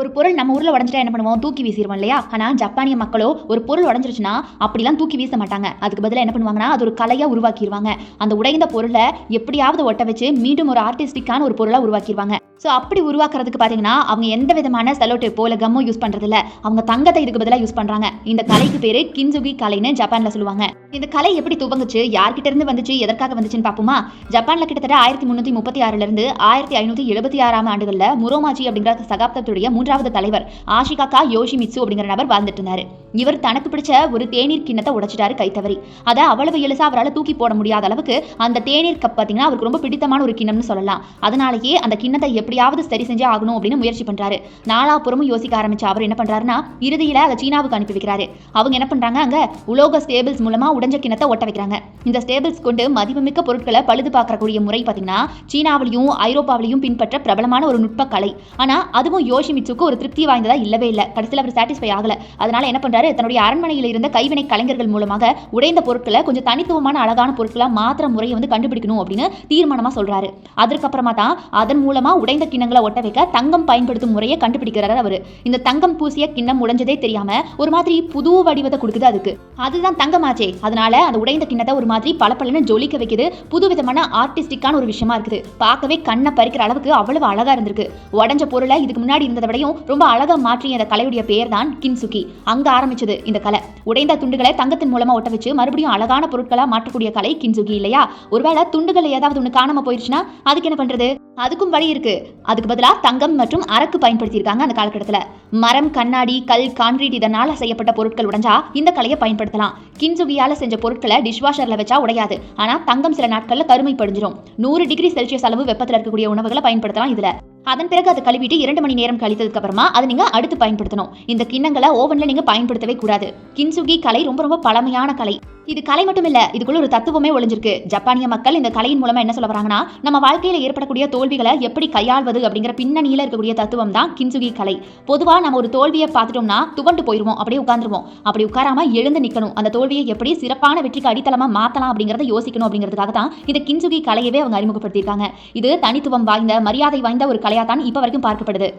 ஒரு பொருள் நம்ம ஊர்ல உடஞ்சிட்டா என்ன பண்ணுவோம்? தூக்கி வீசிடுவோம் இல்லையா? ஆனா ஜப்பானிய மக்களோ ஒரு பொருள் உடஞ்சிருச்சுன்னா அப்படிலாம் தூக்கி வீச மாட்டாங்க. அதுக்கு பதிலாக என்ன பண்ணுவாங்கன்னா அது ஒரு கலையா உருவாக்கிடுவாங்க அந்த உடைந்த பொருளை எப்படியாவது ஒட்ட வச்சு மீண்டும் ஒரு ஆர்டிஸ்டிக்கான ஒரு பொருளா உருவாக்கிடுவாங்க ஸோ அப்படி உருவாக்குறதுக்கு பார்த்தீங்கன்னா அவங்க எந்த விதமான செலோட்டு போல கம்மோ யூஸ் பண்ணுறதில்ல அவங்க தங்கத்தை இதுக்கு பதிலாக யூஸ் பண்ணுறாங்க இந்த கலைக்கு பேர் கின்சுகி கலைன்னு ஜப்பானில் சொல்லுவாங்க. இந்த கலை எப்படி துவங்குச்சு? யார்கிட்ட இருந்து வந்துச்சு? எதற்காக வந்துச்சுன்னு பார்ப்போமா ஜப்பானில் கிட்டத்தட்ட ஆயிரத்தி முந்நூற்றி முப்பத்தி ஆறுலேருந்து ஆயிரத்தி ஐநூற்றி எழுபத்தி ஆறாம் ஆண்டுகளில் முரோமாஜி அப்படிங்கிற சகாப்தத்துடைய மூன்றாவது தலைவர் ஆஷிகாக்கா யோஷிமிட்சு அப்படிங்கிற நபர் வாழ்ந்துட்டு இருந்தார். இவர் தனக்கு பிடிச்ச ஒரு தேநீர் கிண்ணத்தை உடைச்சிட்டாரு கைத்தவரி அதை அவ்வளவு எளிசா அவரால் தூக்கி போட முடியாத அளவுக்கு அந்த தேநீர் கப் பார்த்தீங்கன்னா அவருக்கு ரொம்ப பிடித்தமான ஒரு கிண்ணம்னு சொல்லலாம். அதனாலேயே அந்த கிண்ணத்தை எப்படியாவது சரி செஞ்சே ஆகணும் அப்படின்னு முயற்சி பண்றாரு. நாலாபுறமும் யோசிக்க ஆரம்பிச்ச அவர் என்ன பண்றாருன்னா இறுதியில அதை சீனாவுக்கு அனுப்பி வைக்கிறாரு. அவங்க என்ன பண்றாங்க அங்க உலோக ஸ்டேபிள்ஸ் மூலமா உடைஞ்ச கிண்ணத்தை ஒட்ட வைக்கிறாங்க. இந்த ஸ்டேபிள்ஸ் கொண்டு மதிப்புமிக்க பொருட்களை பழுது பார்க்கக்கூடிய முறை பார்த்தீங்கன்னா சீனாவிலையும் ஐரோப்பாவிலையும் பின்பற்ற பிரபலமான ஒரு நுட்ப கலை ஆனா அதுவும் யோசிமிச்சுக்கு ஒரு திருப்தி வாய்ந்ததா இல்லவே இல்லை. கடைசியில் அவர் சாட்டிஸ்ஃபை ஆகல. அதனால என்ன பண்றாரு தன்னுடைய அரண்மனையில் இருந்த கைவினை கலைஞர்கள் மூலமாக உடைந்த பொருட்களை கொஞ்சம் தனித்துவமான அழகான பொருட்களா மாத்திர முறையை வந்து கண்டுபிடிக்கணும் அப்படின்னு தீர்மானமா சொல்றாரு. அதற்கப்புறமா தான் அதன் மூலமா உடைந்த கிண்ணங்களை ஒட்ட வைக்க தங்கம் பயன்படுத்தும் முறையை கண்டுபிடிக்கிறாரு அவரு. இந்த தங்கம் பூசிய கிண்ணம் உடைஞ்சதே தெரியாம ஒரு மாதிரி புது வடிவத்தை கொடுக்குது அதுக்கு. அதுதான் தங்கமாச்சே. அதனால அந்த உடைந்த கிண்ணத்தை ஒரு மாதிரி பளபளன்னு ஜொலிக்க வைக்குது. புது விதமான ஆர்டிஸ்டிக்கான ஒரு விஷயமா இருக்குது. பார்க்கவே கண்ணை பறிக்கிற அளவுக்கு அவ்வளவு அழகா இருந்திருக்கு. உடஞ்ச பொருளை இதுக்கு முன்னாடி இருந்ததை விடையும் ரொம்ப அழகா மாற்றிய அந்த கலையுடைய பெயர் தான் கின்சுகி. அங்க ஆரம்பிச்சது. இந்த கலை உடைந்த துண்டுகளை தங்கத்தின் மூலமா ஒட்ட வச்சு மறுபடியும் அழகான பொருட்களா மாற்றக்கூடிய கலை கின்சுகி இல்லையா? ஒருவேளை துண்டுகள் ஏதாவது ஒன்று காணாம போயிருச்சுன்னா அதுக்கு என்ன பண்றது? அதுக்கும் வழி இருக்கு. அதுக்கு பதிலா தங்கம் மற்றும் அரக்கு பயன்படுத்தியிருக்காங்க அந்த காலகட்டத்தில். மரம் கண்ணாடி கல் கான்கிரீட் இதனால செய்யப்பட்ட பொருட்கள் உடைஞ்சா இந்த கலையை பயன்படுத்தலாம். கின்சுகியால செஞ்ச பொருட்களை டிஷ்வாஷர்ல வச்சா உடையாது. ஆனா தங்கம் சில நாட்கள்ல கருமை படிஞ்சிடும் நூறு டிகிரி செல்சியஸ் அளவு வெப்பத்தில் இருக்கக்கூடிய உணவுகளை பயன்படுத்தலாம் இதுல. அதன் பிறகு அதை கழுவிட்டு இரண்டு மணி நேரம் கழித்ததுக்கு அப்புறமா அதை நீங்க அடுத்து பயன்படுத்தணும். இந்த கிண்ணங்களை ஓவன்ல நீங்க பயன்படுத்தவே கூடாது. கின்சுகி கலை ரொம்ப ரொம்ப பழமையான கலை. இது கலை மட்டும் இல்ல இதுக்குள்ள ஒரு தத்துவமே ஒளிஞ்சிருக்கு. ஜப்பானிய மக்கள் இந்த கலையின் மூலமா என்ன சொல்ல வராங்கன்னா நம்ம வாழ்க்கையில ஏற்படக்கூடிய தோல்விகளை எப்படி கையாள்வது அப்படிங்கிற பின்னணியில இருக்கக்கூடிய தத்துவம் தான் கின்சுகி கலை. பொதுவா நம்ம ஒரு தோல்வியை பார்த்துட்டோம்னா துவண்டு போயிருவோம் அப்படியே உட்காந்துருவோம் அப்படி உட்காராம எழுந்து நிக்கணும். அந்த தோல்வியை எப்படி சிறப்பான வெற்றிக்கு அடித்தளமா மாத்தலாம் அப்படிங்கறத யோசிக்கணும் அப்படிங்கிறதுக்காக தான் இந்த கின்சுகி கலையவே அவங்க அறிமுகப்படுத்தியிருக்காங்க. இது தனித்துவம் வாய்ந்த மரியாதை வாய்ந்த ஒரு கலையா தான் இப்ப வரைக்கும் பார்க்கப்படுது.